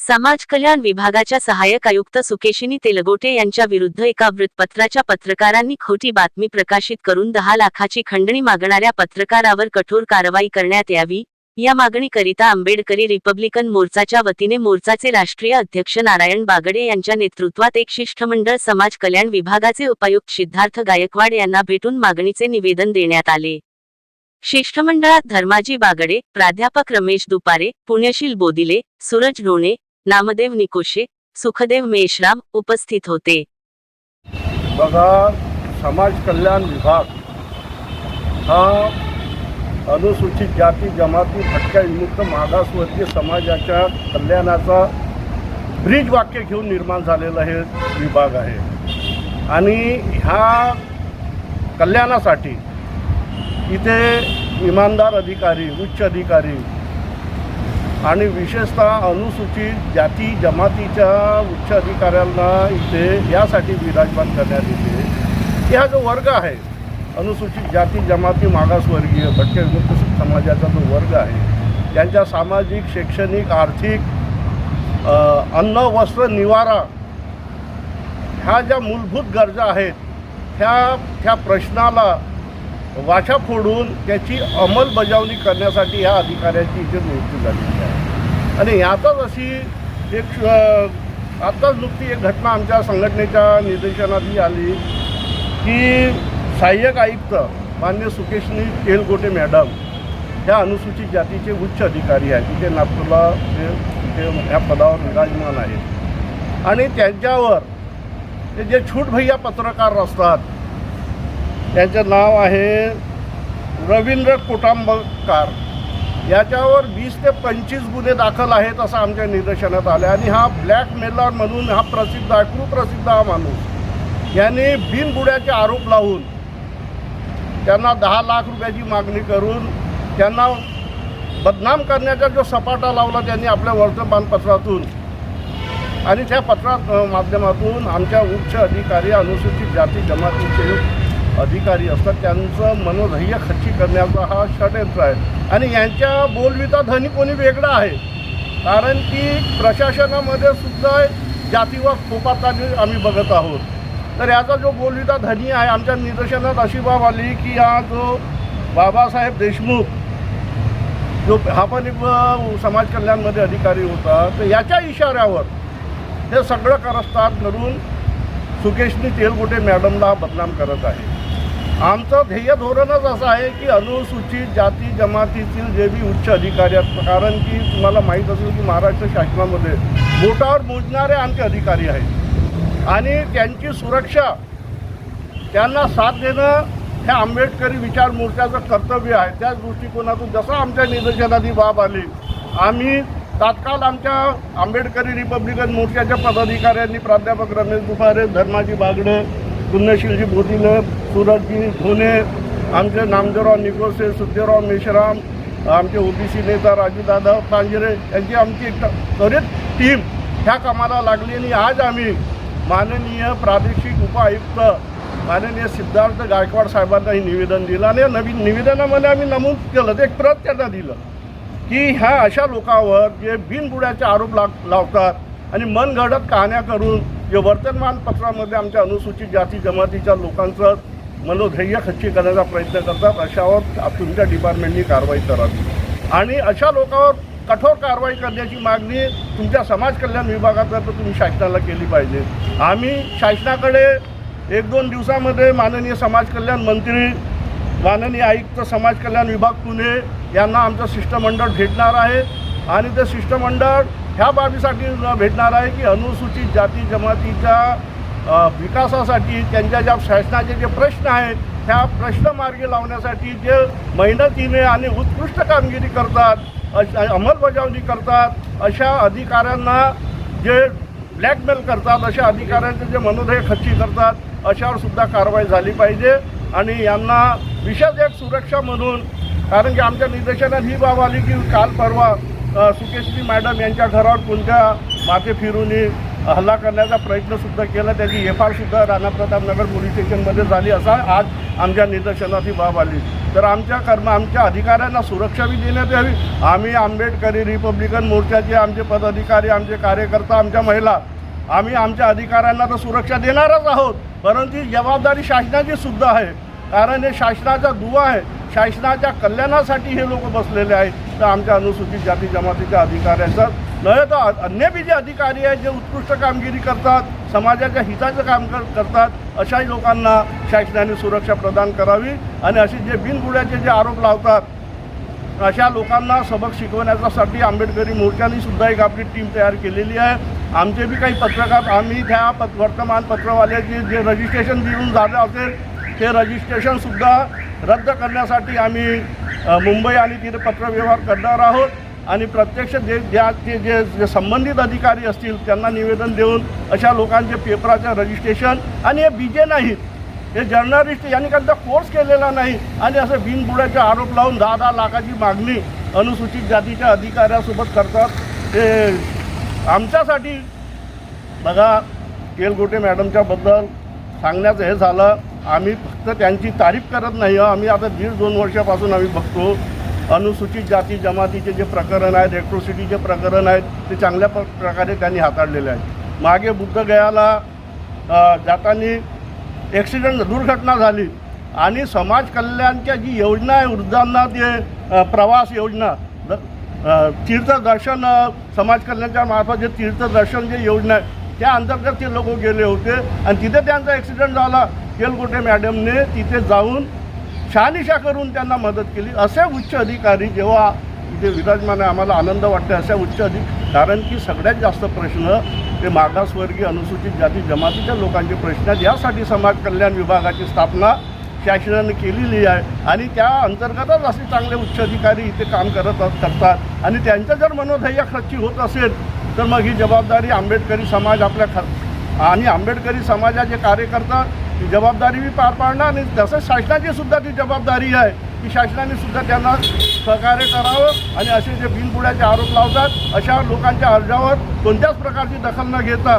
समाज कल्याण विभागाच्या सहाय्यक आयुक्त सुकेशिनी तेलगोटे यांच्या विरुद्ध एका वृत्तपत्राच्या पत्रकारांनी खोटी बातमी प्रकाशित करून दहा लाखाची खंडणी मागणाऱ्या पत्रकारावर कठोर कारवाई करण्यात यावी या मागणीकरिता आंबेडकरी रिपब्लिकन मोर्चाच्या वतीने मोर्चाचे राष्ट्रीय अध्यक्ष नारायण बागडे यांच्या नेतृत्वात एक शिष्टमंडळ समाज कल्याण विभागाचे उपायुक्त सिद्धार्थ गायकवाड यांना भेटून मागणीचे निवेदन देण्यात आले. शिष्टमंडळात धर्माजी बागडे प्राध्यापक रमेश दुपारे पुण्यशील बोदिले सूरज ढोणे नामदेव निकोशे सुखदेव मेश्राम उपस्थित होते. बघा समाज कल्याण विभाग हा अनुसूचित जाती जमाती भटक्या विमुक्त मागासवर्गीय समाजाच्या कल्याणाचा ब्रिज वाक्य घेऊन निर्माण झालेला हे विभाग आहे. आणि ह्या कल्याणासाठी इथे इमानदार अधिकारी उच्च अधिकारी आणि विशेषतः अनुसूचित जाती जमातीच्या उच्च अधिकाऱ्यांना इथे यासाठी विराजमान करण्यात येते. की हा जो वर्ग आहे अनुसूचित जाती जमाती मागासवर्गीय भटके विमुक्त समाजाचा जो वर्ग आहे त्यांच्या सामाजिक शैक्षणिक आर्थिक अन्न वस्त्र निवारा ह्या ज्या मूलभूत गरजा आहेत ह्या ह्या प्रश्नाला वाचा फोडून त्याची अंमलबजावणी करण्यासाठी ह्या अधिकाऱ्याची इथे नियुक्ती झालेली आहे. आणि यातच अशी एक आत्ताच नुकती एक घटना आमच्या संघटनेच्या निर्देशनातही आली की सहाय्यक आयुक्त मान्य सुकेशनी तेलगोटे मॅडम ह्या अनुसूचित जातीचे उच्च अधिकारी आहेत. तिथे नागपूरला ते तिथे ह्या पदावर विराजमान आहेत. आणि त्यांच्यावर ते जे छूट भैया पत्रकार असतात त्याचं नाव आहे रवींद्र कुटांबकार. याच्यावर वीस ते पंचवीस गुन्हे दाखल आहेत असं आमच्या निदर्शनात आलं आणि हा ब्लॅक मेलर म्हणून हा प्रसिद्ध आहे कुप्रसिद्ध हा माणूस. याने बिनबुड्याचे आरोप लावून त्यांना दहा लाख रुपयाची मागणी करून त्यांना बदनाम करण्याचा जो सपाटा लावला त्यांनी आपल्या वर्तमानपत्रातून. आणि त्या पत्रात माध्यमातून आमच्या उच्च अधिकारी अनुसूचित जाती जमातीचे अधिकारी असतात त्यांचं मनोधैर्य खच्ची करण्याचा हा षडयंत्र आहे. आणि यांच्या बोलविता धनी कोणी वेगळा आहे? कारण की प्रशासनामध्ये सुद्धा जातीवर खोपातानी आम्ही बघत आहोत. तर याचा जो बोलविता धनी आहे आमच्या निदर्शनात अशी बाब आली की हा जो बाबासाहेब देशमुख जो हा पण एक समाज कल्याणमध्ये अधिकारी होता तर याच्या इशाऱ्यावर हे सगळं करस्तात करून सुकेशनी तेलगोटे मॅडमला बदनाम करत आहे. आमचं ध्येय धोरणच असं आहे की अनुसूचित जाती जमातीतील जे बी उच्च अधिकारी आहेत कारण की तुम्हाला माहीत असेल की महाराष्ट्र शासनामध्ये बोटावर मोजणारे आमचे अधिकारी आहेत. आणि त्यांची सुरक्षा त्यांना साथ देणं हे आंबेडकरी विचार मोर्चाचं कर्तव्य आहे. त्याच दृष्टिकोनातून जसं आमच्या निदर्शनात ही बाब आली आम्ही तात्काळ आमच्या आंबेडकरी रिपब्लिकन मोर्चाच्या पदाधिकाऱ्यांनी प्राध्यापक रमेश दुफारे धर्माजी बागडे पुण्यशीलजी बोधिले सूरजजी धोने आमचे नामदेवराव निकोसे सुद्धेराव मेश्राम आमचे ओबीसी नेता राजूदादा पांजरे यांची आमची एक त्वरित टीम ह्या कामाला लागली आणि आज आम्ही माननीय प्रादेशिक उपायुक्त माननीय सिद्धार्थ गायकवाड साहेबांनाही निवेदन दिलं आणि नवीन निवेदनामध्ये आम्ही नमूद केलं ते एक प्रत त्यांना दिलं की ह्या अशा लोकांवर जे बिनबुड्याचे आरोप लाग लावतात आणि मनगडत कहाण्या करून जे वर्तमानपत्रामध्ये आमच्या अनुसूचित जाती जमातीच्या लोकांचं मनोधैर्य खच्ची करण्याचा प्रयत्न करतात अशावर तुमच्या डिपार्टमेंटनी कारवाई करावी. आणि अशा लोकांवर कठोर कारवाई करण्याची मागणी तुमच्या समाज कल्याण विभागातर्फे तुम्ही शासनाला केली पाहिजे. आम्ही शासनाकडे एक दोन दिवसामध्ये माननीय समाज कल्याण मंत्री माननीय आयुक्त समाज कल्याण विभाग पुणे यांना आमचं शिष्टमंडळ भेटणार आहे. आणि ते शिष्टमंडळ ह्या बाबीसाठी भेटणार आहे की अनुसूचित जाती जमातीच्या विकासासाठी त्यांच्या ज्या शासनाचे जे प्रश्न आहेत ह्या प्रश्न मार्गी लावण्यासाठी जे मेहनतीने आणि उत्कृष्ट कामगिरी करतात अश- अंमलबजावणी करतात अशा अधिकाऱ्यांना जे ब्लॅकमेल करतात अशा अधिकाऱ्यांचे जे मनोधय खच्ची करतात अशावर सुद्धा कारवाई झाली पाहिजे. आणि यांना विशेष एक सुरक्षा म्हणून कारण की आमच्या निदर्शनात ही बाब आली की काल परवा सुकेश्री मॅडम यांच्या घरावर कोणत्या माथे फिरून हल्ला करण्याचा प्रयत्नसुद्धा केला. त्याची एफ आर सुद्धा राणा प्रतापनगर पोलीस स्टेशनमध्ये झाली असा आज आमच्या निदर्शनात ही बाब आली. तर आमच्या कर्म आमच्या अधिकाऱ्यांना सुरक्षा बी देण्यात यावी. आम्ही आंबेडकरी रिपब्लिकन मोर्चाचे आमचे पदाधिकारी आमचे कार्यकर्ता आमच्या महिला आम्ही आमच्या अधिकाऱ्यांना तर सुरक्षा देणारच आहोत. परंतु जबाबदारी शासनाची सुद्धा आहे. कारण हे शासनाचा दुवा आहे. शासनाच्या कल्याणासाठी हे लोक बसलेले आहेत. तर आमच्या अनुसूचित जाती जमातीच्या अधिकाऱ्यांचा नव्हे तर अन्य बी जे अधिकारी आहेत जे उत्कृष्ट कामगिरी करतात समाजाच्या हिताचं काम कर करतात अशाही लोकांना शासनाने सुरक्षा प्रदान करावी आणि असे जे बिनबुड्याचे जे आरोप लावतात अशा लोकांना सबक शिकवण्यासाठी आंबेडकरी मोर्चाने सुद्धा एक आपली टीम तयार केलेली आहे. आमचे बी काही पत्रकार आम्ही त्या पत वर्तमानपत्रवाल्याचे जे रजिस्ट्रेशन देऊन झालं असेल ते रजिस्ट्रेशनसुद्धा रद्द करण्यासाठी आम्ही मुंबई आणि तिथे पत्रव्यवहार करणार आहोत. आणि प्रत्यक्ष जे ज्या ते जे जे संबंधित अधिकारी असतील त्यांना निवेदन देऊन अशा लोकांचे पेपराचं रजिस्ट्रेशन आणि हे बीजे नाहीत हे जर्नलिस्ट यांनी त्यांचा कोर्स केलेला नाही आणि असं बिनबुड्याचे आरोप लावून दहा दहा लाखाची मागणी अनुसूचित जातीच्या अधिकाऱ्यासोबत करतात. ते आमच्यासाठी बघा केलगोटे मॅडमच्याबद्दल सांगण्याचं हे झालं. आम्ही फक्त त्यांची तारीफ करत नाही हो. आम्ही आता दीड दोन वर्षापासून आम्ही बघतो. अनुसूचित जाती जमातीचे जे प्रकरण आहेत रेट्रोसिटीचे प्रकरण आहेत ते चांगल्या प प्रकारे त्यांनी हाताळलेले आहेत. मागे बुद्धगयाला जाताना ॲक्सिडेंट दुर्घटना झाली. आणि समाज कल्याणच्या जी योजना आहे वृद्धांना ते प्रवास योजना तीर्थदर्शन समाज कल्याणच्या मार्फत जे तीर्थदर्शन जे योजना आहे त्या अंतर्गत ते लोक गेले होते. आणि तिथे त्यांचा ॲक्सिडेंट झाला. केलकोटे मॅडमने तिथे जाऊन शहानिशा करून त्यांना मदत केली. असे उच्च अधिकारी जेव्हा इथे विराजमान आहे आम्हाला आनंद वाटतो अशा उच्च अधिक कारण की सगळ्यात जास्त प्रश्न ते मागासवर्गीय अनुसूचित जाती जमातीच्या लोकांचे प्रश्न आहेत. यासाठी समाज कल्याण विभागाची स्थापना शासनाने केलेली आहे. आणि त्या अंतर्गतच असे चांगले उच्च अधिकारी इथे काम करत करतात. आणि त्यांचं जर मनोधैर्य खर्ची होत असेल तर मग ही जबाबदारी आंबेडकरी समाज आपल्या ख आणि आंबेडकरी समाजाचे कार्यकर्ता ही जबाबदारी बी पार पाडणार आणि तसंच शासनाची सुद्धा ती जबाबदारी आहे की शासनाने सुद्धा त्यांना सहकार्य करावं आणि असे जे बिनबुड्याचे आरोप लावतात अशा लोकांच्या अर्जावर कोणत्याच प्रकारची दखल न घेता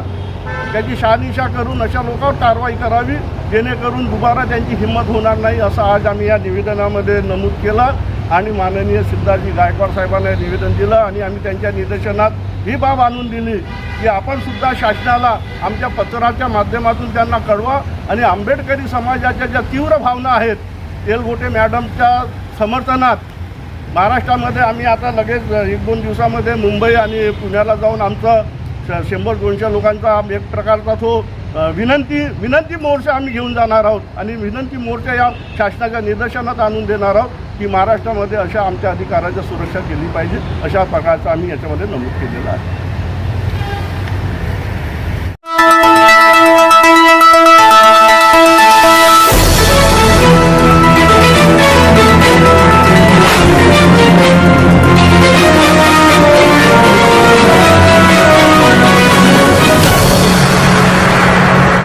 त्याची शहानिशा करून अशा लोकांवर कारवाई करावी जेणेकरून दुबारा त्यांची हिंमत होणार नाही असं आज आम्ही या निवेदनामध्ये नमूद केलं. आणि माननीय सिद्धार्थजी गायकवाड साहेबांना निवेदन दिलं आणि आम्ही त्यांच्या निदर्शनात ही बाब आणून दिली की आपण सुद्धा शासनाला आमच्या पत्राच्या माध्यमातून त्यांना कळवा आणि आंबेडकरी समाजाच्या ज्या तीव्र भावना आहेत तेलगोटे मॅडमच्या समर्थनात महाराष्ट्रामध्ये आम्ही आता लगेच एक दोन दिवसामध्ये मुंबई आणि पुण्याला जाऊन आमचं श- शंभर दोनशे लोकांचा एक प्रकारचा तो विनंती विनंती मोर्चा आम्ही घेऊन जाणार आहोत आणि विनंती मोर्चा या शासनाच्या निदर्शनात आणून देणार आहोत. की महाराष्ट्रामध्ये अशा आमच्या अधिकाराच्या सुरक्षा केली पाहिजे अशा प्रकारचं आम्ही याच्यामध्ये नमूद केलेलं आहे.